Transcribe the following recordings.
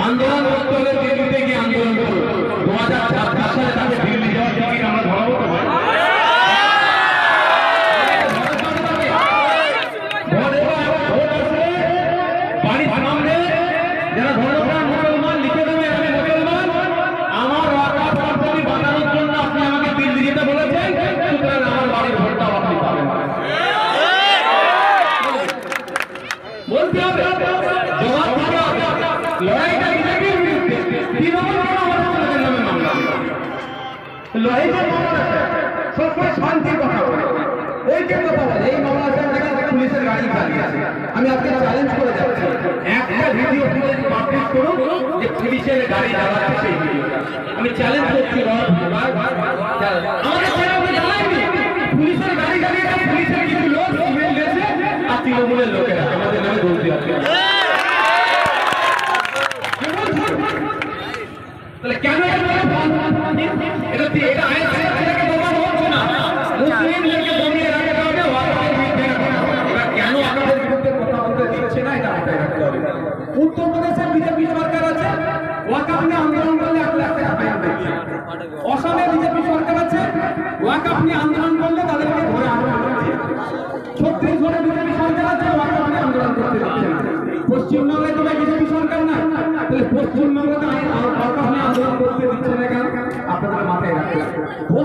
আন্দোলন করতে হলে দিল্লিতে গিয়ে আন্দোলন করুন। দু হাজার ছাব্বিশ সালে তাকে দিল্লি যাওয়ার টিকিট আমরা ধরাবো তো ভাই? ভোট এবার ভোট আসবে, বাড়ির সামনে যারা ধর্মপ্রাণ মুসলমান লিখে দেবে আমি মুসলমান আমার ওয়াকাফ সম্পত্তি বাঁচানোর জন্য আপনি আমাকে দিল্লি যেতে বলেছেন সুতরাং আমার বাড়ির ভোটটাও আপনি পাবেন বলতে হবে জবাব দিতে হবে লড়াইটা বিজেপির বিরুদ্ধে তৃণমূল কেন আমাদের ছেলেদের নামে মামলা মামলা সবসময় এই মামলা পুলিশের গাড়ি আমি আজকে চ্যালেঞ্জ করে যাচ্ছি। একটা ভিডিও করুন, যে গাড়ি চালাচ্ছে আমি চ্যালেঞ্জ করছি আমাদের ছেলেকে জানাইনি পুলিশের লোক গেছে, আর তৃণমূলের লোকেরা, আমাদের নামে দোষ দিচ্ছে তাহলে কেন এটা এটা আইন না। কেন আমাদের বিরুদ্ধে কথা বলতে বিজেপি সরকার আছে ওয়াকাফ নিয়ে আন্দোলন করলে এক লাখ টাকা সরকার আছে ওয়াকাফ নিয়ে আন্দোলন করলে তাদেরকে ধরে আন্দোলন করছে ছত্তিশগড়ে বিজেপি সরকার আছে ওয়াকাফ নিয়ে আন্দোলন করতে দিচ্ছে না। সরকার না, তাহলে পশ্চিমবাংলাতে ওয়াকাফ নিয়ে আন্দোলন করতে দিচ্ছে না কেন আপনাদের মাথায় রাখতে হবে।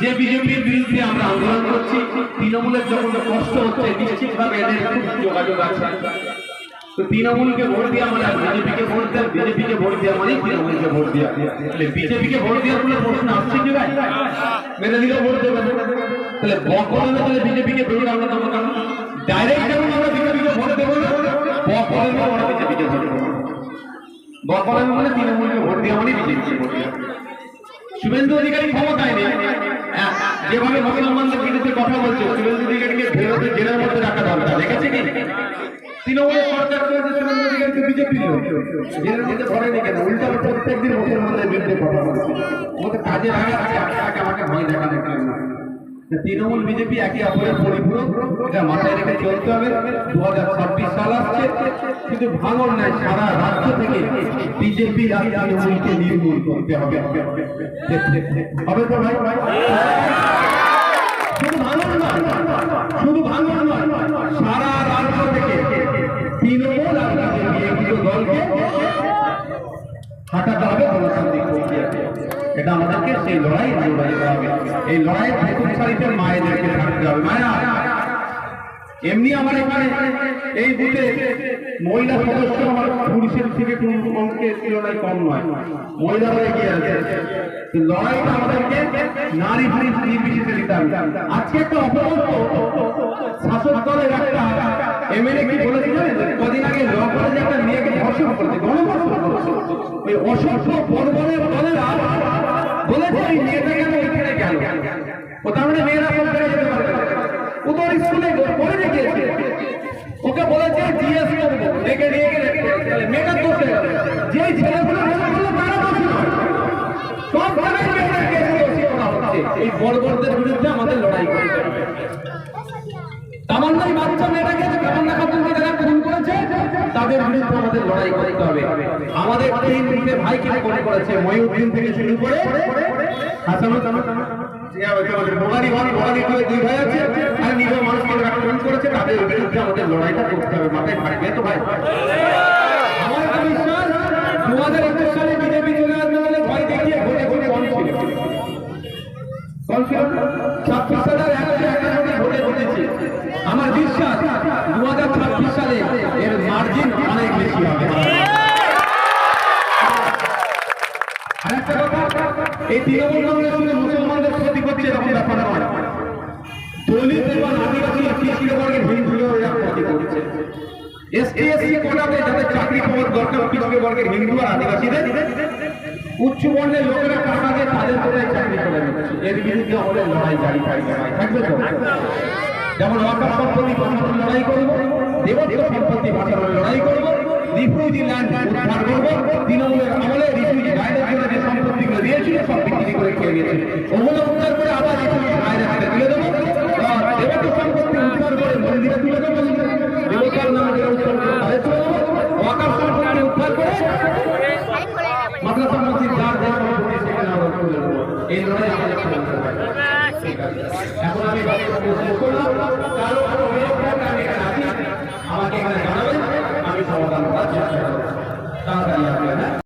যে বিজেপির বিরুদ্ধে আমরা আন্দোলন করছি, তৃণমূলের যখন কষ্ট হচ্ছে, নিশ্চিতভাবে এদের যোগাযোগ আছে। তৃণমূলকে ভোট দেওয়া মানে বিজেপিকে ভোট দেওয়া, বিজেপিকে ভোট দেওয়া মানে তৃণমূলকে ভোট দেওয়া। তাহলে বিজেপিকে ভোট দেওয়ার প্রশ্ন আসছে কি ভাই? মেনে ভোট দেবে। তাহলে বকলমে তাহলে বিজেপিকে ভোট আমরা দেবো ডাইরেক্ট যেমন আমরা বিজেপিকে ভোট দেবো না বকলমে আমরা বিজেপিকে ভোট দেবো। বকলমে মানে তৃণমূলকে ভোট দেওয়া মানে বিজেপিকে ভোট দেওয়া। শুভেন্দু অধিকারী ক্ষমতায় নেই। যেভাবে মুসলমানদের বিরুদ্ধে কথা বলছে সুরেন্দ্র দিগারকে ভেরোতে জেলের মধ্যে রাখা দরকার দেখেছে কি? তৃণমূল সরকার করেছে সুরেন্দ্র দিগারকে বিজেপি জেলের মধ্যে ধরে নি কেন? উল্টা প্রত্যেকদিন মুসলমানদের বিরুদ্ধে কথা বলছে। আমাদের কাজে লাগা আপনাকে আমাকে ভয় দেখানো তৃণমূল বিজেপি একে অপরের পরিপূরক, এটা মাথায় রেখে চলতে হবে। দু হাজার ছাব্বিশ সাল আসছে, কিন্তু ভাঙন নাই সারা রাজ্য থেকে বিজেপি আর নির্মূল করতে হবে। হবে তো ভাই? ভাই শুধু ভাঙন নয়, শুধু ভাঙন নয়, সারা রাজ্য থেকে তৃণমূল আর দলকে হাঁটাতে হবে গণতান্ত্রিক এটা আমাদেরকে সেই লড়াই লড়াইতে হবে। এই লড়াই প্রথম সারিতে মায়েদেরকে থাকতে হবে। মায়া, এমনি আমার এখানে এই বুথে মহিলা সদস্য আমার পুরুষের থেকে কোনো অঙ্কে তুলনায় কম নয়। মহিলারা এগিয়ে আছে। লড়াইটা আমাদেরকে নারী পুরুষ নির্বিশেষে দিতে হবে। আজকে একটা শাসক দলের একটা এমএলএ কি কদিন আগে একটা মেয়েকে ধর্ষণ করেছে? গণধর্ষণ করেছে। ওই অসভ্য বর্বরের দলেরা বলেছে ওই মেয়েটা কেন এখানে গেল ও মানে মেয়েরা সব জায়গায় যেতে পারবে। ও তো স্কুলে কলেজে গিয়েছে। ওকে বলেছে জিজ্ঞেস করব। মেয়েটার হয়ে গেল ছেলেগুলো তারা দোষী নয় করা হচ্ছে এই বড় বড়দের বিরুদ্ধে আমাদের লড়াই করতে হবে। তামান্নাই বাচ্চা মেয়েটাকে যে তামান্না খাতুনকে যারা খুন করেছে, তাদের বিরুদ্ধে আমাদের লড়াই করতে হবে। আমাদের তিন তিনটে ভাইকে খুন করেছে ময়ূরদিন থেকে শুরু করে হাসানুল আমার বিশ্বাস দু হাজার একুশ সালে ছাব্বিশ সালে এর মার্জিন অনেক বেশি হবে। এই তৃণমূল কংগ্রেস শুধু মুসলমানদের ক্ষতি করছে এরকম ব্যাপার নয় দলিত এবং আদিবাসী কৃষি বর্গের হিন্দুদেরও এরা ক্ষতি করছে উচ্চ যেমন সম্পত্তি লড়াই করব, দেবত্ব সম্পত্তি লড়াই করব, রিফিউজি ল্যান্ড উদ্ধার করব, তৃণমূলের আমলে রিফিউজি বাইরের জন্য দিয়েছিল, সব বিক্রি করে খেয়ে গেছে এই ধরনের আমাদের করতে আমাকে এখানে জানাবেন আমি সমাধান করার চেষ্টা করব। তাড়াতাড়ি